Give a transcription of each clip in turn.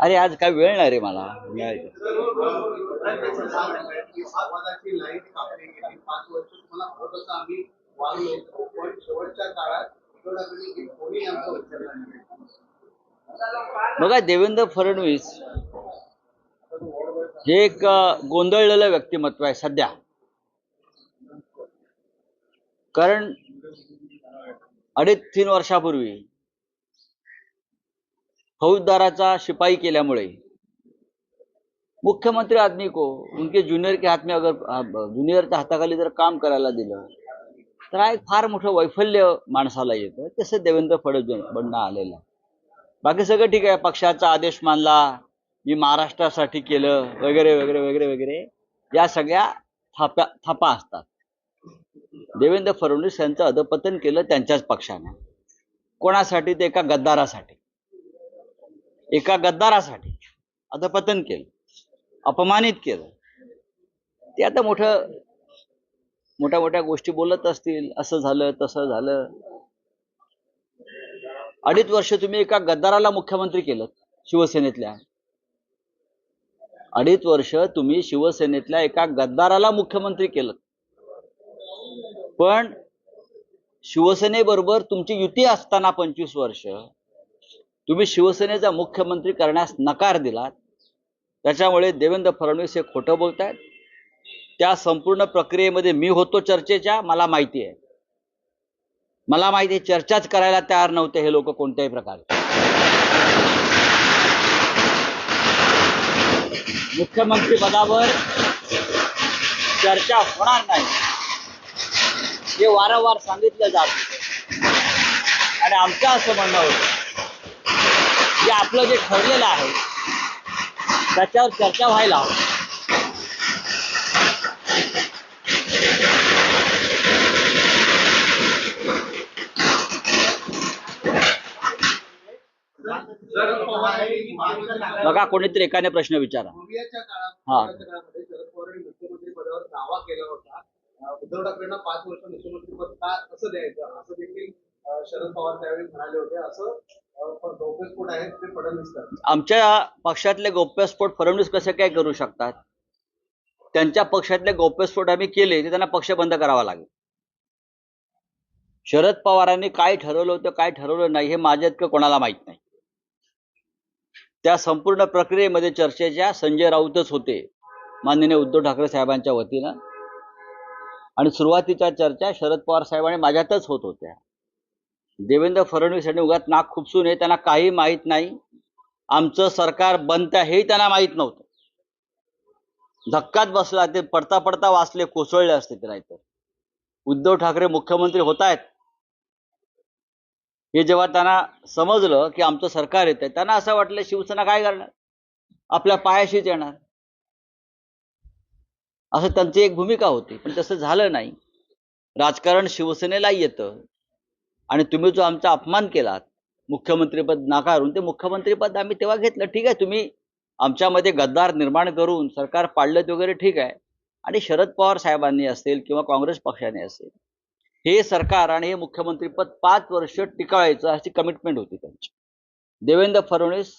अरे आज काय वेळ नाही रे मला. बघा देवेंद्र फडणवीस हे एक गोंधळलेलं व्यक्तिमत्व आहे सध्या. कारण अडीच तीन वर्षापूर्वी फौजदाराचा शिपाई केल्यामुळे. मुख्यमंत्री आदमी को उनके ज्युनियर के हात में अगर ज्युनियरच्या हाताखाली जर काम करायला दिलं तर हा एक फार मोठं वैफल्य माणसाला येतं तसं देवेंद्र फडणवीस बनणं आलेलं. बाकी सगळं ठीक आहे पक्षाचा आदेश मानला मी महाराष्ट्रासाठी केलं वगैरे वगैरे वगैरे वगैरे या सगळ्या थाप्या थापा असतात. देवेंद्र फडणवीस यांचं अधपतन केलं त्यांच्याच पक्षाने. कोणासाठी? ते एका गद्दारासाठी. एका गद्दारासाठी अधपतन केलं अपमानित केलं. ते आता मोठं मोठ्या मोठ्या गोष्टी बोलत असतील असं झालं तसं झालं. अडीच वर्ष तुम्ही एका गद्दाराला मुख्यमंत्री केलं शिवसेनेतल्या. अडीच वर्ष तुम्ही शिवसेनेतल्या एका गद्दाराला मुख्यमंत्री केलं. पण शिवसेनेबरोबर तुमची युती असताना पंचवीस वर्ष तुम्ही शिवसेनेचा मुख्यमंत्री करण्यास नकार दिलात. त्याच्यामुळे देवेंद्र फडणवीस हे खोटं बोलतायत. त्या संपूर्ण प्रक्रियेमध्ये मी होतो चर्चेच्या मला माहिती आहे. मला माहिती आहे चर्चाच करायला तयार नव्हते हे लोक कोणत्याही प्रकारे. मुख्यमंत्री पदावर चर्चा होणार नाही. हे वारंवार सांगितलं जात आणि आमचं असं म्हणणं होतं की आपलं जे ठरलेलं आहे त्याच्यावर चर्चा व्हायला हवी. बघा कोणीतरी एकाने प्रश्न विचारा हा. पूर्वीच्या काळामध्ये शरद पवारांनी मुख्यमंत्री पदावर दावा केला होता अं, उद्धव ठाकरेंना पाच वर्ष मुख्यमंत्री पद का कसं द्यायचं असं देखील शरद पवार त्यावेळी म्हणाले होते असं गौप्यस्फोट आहेत ते फडणवीस आमच्या पक्षातले गौप्यस्फोट फडणवीस कसे काय करू शकतात? त्यांच्या पक्षातले गौप्यस्फोट आम्ही केले ते त्यांना पक्ष बंद करावा लागेल. शरद पवारांनी काय ठरवलं होतं काय ठरवलं नाही हे माझ्या इतकं कोणाला माहीत नाही. त्या संपूर्ण प्रक्रियेमध्ये चर्चेच्या संजय राऊतच होते माननीय उद्धव ठाकरे साहेबांच्या वतीनं. आणि सुरुवातीच्या चर्चा शरद पवार साहेबांनी माझ्यातच होत होत्या. देवेंद्र फडणवीस यांनी उगात नाक खुपसून हे त्यांना काही माहीत नाही. आमचं सरकार बनतं हेही त्यांना माहीत नव्हतं. धक्काच बसला ते पडता पडता वाचले कोसळले असते ते नाहीतर. उद्धव ठाकरे मुख्यमंत्री होत आहेत. हे जेव्हा त्यांना समजलं की आमचं सरकार येतंय त्यांना असं वाटलं शिवसेना काय करणार? आपल्या पायाशीच येणार. असं त्यांची एक भूमिका होती पण तसं झालं नाही. राजकारण शिवसेनेला येतं. आणि तुम्ही जो आमचा अपमान केलात मुख्यमंत्रीपद नाकारून ते मुख्यमंत्रीपद आम्ही तेव्हा घेतलं. ठीक आहे तुम्ही आमच्यामध्ये गद्दार निर्माण करून सरकार पाडलं ते वगैरे ठीक आहे. आणि शरद पवार साहेबांनी असेल किंवा काँग्रेस पक्षाने असेल हे सरकार आणि हे मुख्यमंत्रीपद पाच वर्ष टिकावायचं अशी कमिटमेंट होती त्यांची. देवेंद्र फडणवीस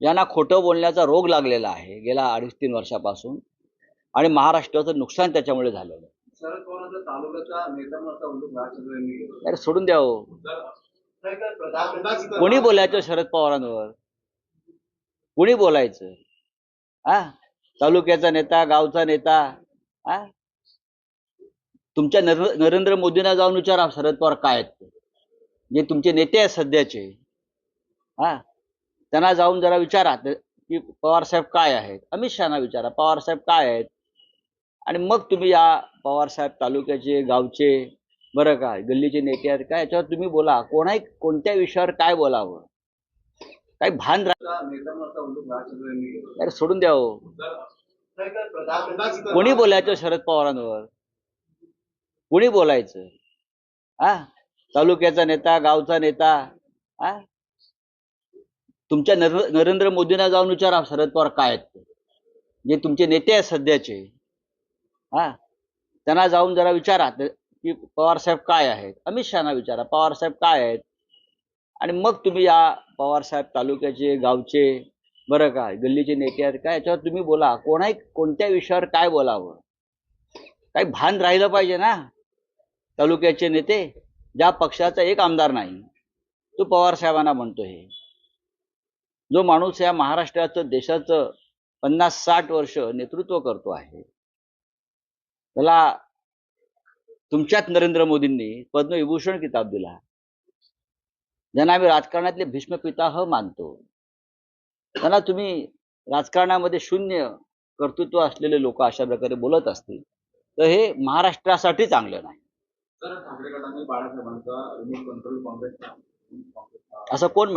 यांना खोटं बोलण्याचा रोग लागलेला आहे. गेल्या अडीच तीन वर्षापासून आणि महाराष्ट्राचं नुकसान त्याच्यामुळे झालेलं आहे. शरद पवारांचा तालुक्याचा नेता म्हणून उल्लेख राज केला. अरे सोडून द्या हो. तर- कोणी बोलायचं शरद पवारांवर? कोणी बोलायचं? हा? तालुक्याचा नेता गावचा नेता हा? तुमच्या नर- नरेंद्र मोदींना जाऊन विचारा शरद पवार काय आहेत ते. जे तुमचे नेते आहेत सध्याचे. हा? त्यांना जाऊन जरा विचारा ते- की पवार साहेब काय आहेत? अमित शहाना विचारा पवार साहेब काय आहेत? आणि मग तुम्ही या पवार साहेब तालुक्याचे गावचे बरं का गल्लीचे नेते आहेत काय याच्यावर तुम्ही बोला. कोणाही कोणत्या विषयावर काय बोलावं? काही भान रा- नेता म्हणून उल्लेख राज ठाकरेंनी केला. अरे सोडून द्या हो. कोणी बोलायचं शरद पवारांवर? कोणी बोलायचं? हा तालुक्याचा नेता गावचा नेता हा तुमच्या नर- नरेंद्र मोदींना जाऊन विचारा शरद पवार काय आहेत जे तुमचे नेते आहेत सध्याचे. हा? त्यांना जाऊन जरा विचारा की पवार साहेब काय आहेत? अमित शहाना विचारा पवार साहेब काय आहेत? आणि मग तुम्ही या पवारसाहेब तालुक्याचे गावचे बरं का गल्लीचे नेते आहेत काय याच्यावर तुम्ही बोला. कोणाही कोणत्या विषयावर काय बोलावं? काही भान राहिलं पाहिजे ना? तालुक्याचे नेते ज्या पक्षाचा एक आमदार नाही तो पवार साहेबांना म्हणतो हे. जो माणूस या महाराष्ट्राचं देशाचं पन्नास साठ वर्ष नेतृत्व करतो आहे त्याला तुमच्याच नरेंद्र मोदींनी पद्मविभूषण किताब दिला. ज्यांना आम्ही राजकारणातले भीष्म पिताह मानतो. त्यांना तुम्ही राजकारणामध्ये शून्य कर्तृत्व असलेले लोक अशा प्रकारे बोलत असतील तर हे महाराष्ट्रासाठी चांगलं नाही. असं कोण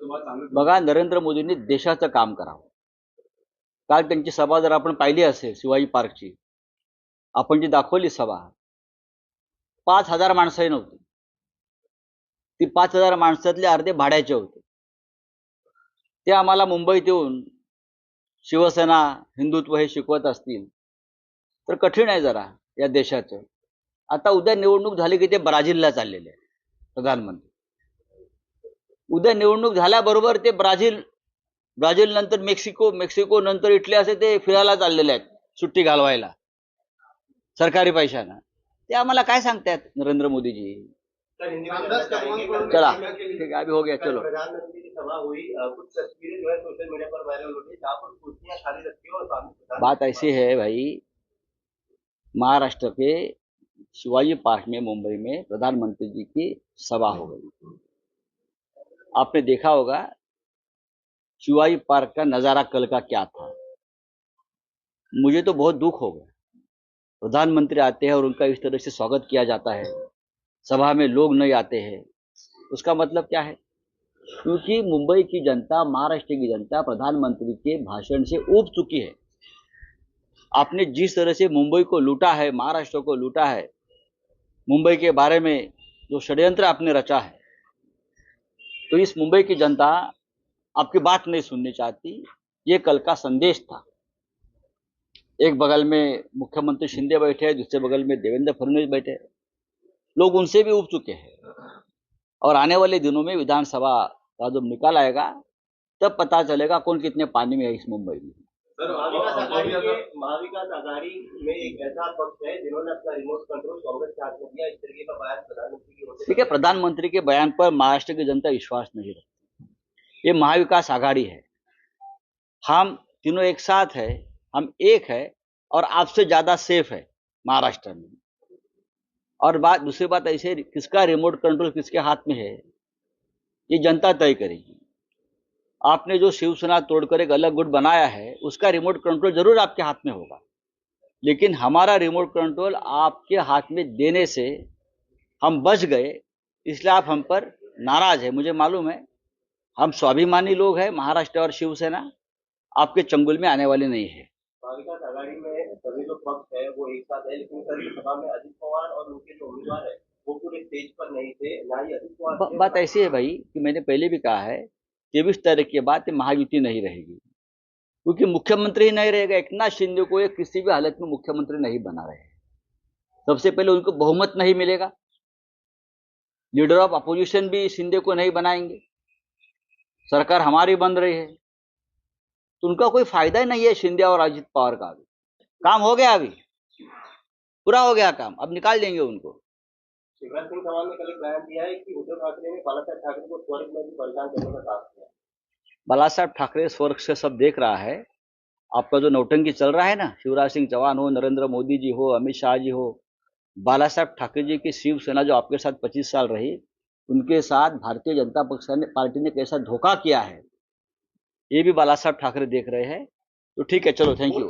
तुम्हाला चांगलं बघा नरेंद्र मोदींनी देशाचं काम करावं. काल त्यांची सभा जर आपण पाहिली असेल शिवाजी पार्कची आपण जी दाखवली सभा पाच हजार माणसंही नव्हती ती पाच हजार माणसातले अर्धे भाड्याचे होते. ते आम्हाला मुंबईत येऊन शिवसेना हिंदुत्व हे शिकवत असतील तर कठीण आहे जरा या देशाचं. आता उद्या निवडणूक झाली की ते ब्राझीलला चाललेले आहे प्रधानमंत्री. उद्या निवडणूक झाल्याबरोबर ते ब्राझील ब्राझील नंतर मेक्सिको मेक्सिको नंतर इटली असे ते फिरायला चाललेले आहेत सुट्टी घालवायला सरकारी पैशानं. ते आम्हाला काय सांगतायत नरेंद्र मोदीजी? चला ठीक है अभी हो गया चलो. बात ऐसी है भाई महाराष्ट्र के शिवाजी पार्क में मुंबई में प्रधानमंत्री जी की सभा हो गई। आपने देखा होगा शिवाजी पार्क का नज़ारा कल का क्या था? मुझे तो बहुत दुख हो गया। प्रधानमंत्री आते हैं और उनका इस तरह से स्वागत किया जाता है। सभा में लोग नहीं आते हैं। उसका मतलब क्या है? क्योंकि मुंबई की जनता, महाराष्ट्र की जनता प्रधानमंत्री के भाषण से ऊब चुकी है। आपने जिस तरह से मुंबई को लूटा है, महाराष्ट्र को लूटा है, मुंबई के बारे में जो षड्यंत्र आपने रचा है तो इस मुंबई की जनता आपकी बात नहीं सुननी चाहती। ये कल का संदेश था। एक बगल में मुख्यमंत्री शिंदे बैठे हैं दूसरे बगल में देवेंद्र फडणवीस बैठे हैं। लोग उनसे भी उब चुके हैं। और आने वाले दिनों में विधानसभा का जब निकाल आएगा तब पता चलेगा कौन कितने पानी में है इस मुंबई में। सर महाविकास आघाड़ी में एक ऐसा पक्ष है जिन्होंने अपना रिमोट कंट्रोल कांग्रेस के हाथ में दिया इस तरीके का बयान प्रधानमंत्री की ठीक है प्रधानमंत्री के बयान पर महाराष्ट्र की जनता विश्वास नहीं रखती। ये महाविकास आघाड़ी है। हम तीनों एक साथ है, हम एक है और आपसे ज़्यादा सेफ़ है महाराष्ट्र में। और बात, दूसरी बात ऐसे किसका रिमोट कंट्रोल किसके हाथ में है, ये जनता तय करेगी। आपने जो शिवसेना तोड़कर एक अलग गुट बनाया है, उसका रिमोट कंट्रोल ज़रूर आपके हाथ में होगा। लेकिन हमारा रिमोट कंट्रोल आपके हाथ में देने से हम बच गए, इसलिए आप हम पर नाराज़ है। मुझे मालूम है हम स्वाभिमानी लोग हैं महाराष्ट्र और शिवसेना आपके चंगुल में आने वाले नहीं है। आघाड़ी में सभी जो पक्ष है वो एक साथ है लेकिन सभा में अजित पवार और उनके जो उम्मीदवार है वो पूरे स्टेज पर नहीं थे ना ही अजित पवार बात ऐसी है भाई कि मैंने पहले भी कहा है तेईस तारीख के बाद महायुति नहीं रहेगी। क्योंकि मुख्यमंत्री ही नहीं रहेगा एक नाथ शिंदे को ये किसी भी हालत में मुख्यमंत्री नहीं बना रहे सबसे पहले उनको बहुमत नहीं मिलेगा। लीडर ऑफ़ अपोजिशन भी शिंदे को नहीं बनाएँगे। सरकार हमारी बन रही है। तो उनका कोई फ़ायदा ही नहीं है शिंदे और अजित पवार का अभी काम हो गया अभी। पूरा हो गया काम। अब निकाल देंगे उनको। शिवराज सिंह चौहान ने कल एक बयान दिया है कि उद्धव ठाकरे ने बाला साहेब ठाकरे को स्वर्ग में भी परेशान करने का काम किया बाला साहब ठाकरे स्वर्ग से सब देख रहा है। आपका जो नौटंकी चल रहा है ना शिवराज सिंह चौहान हो नरेंद्र मोदी जी हो अमित शाह जी हो बाला साहब ठाकरे जी की शिवसेना जो आपके साथ 25 साल रही उनके साथ भारतीय जनता पक्ष ने पार्टी ने कैसा धोखा किया है ये भी बाला साहब ठाकरे देख रहे हैं। तो ठीक है चलो थैंक यू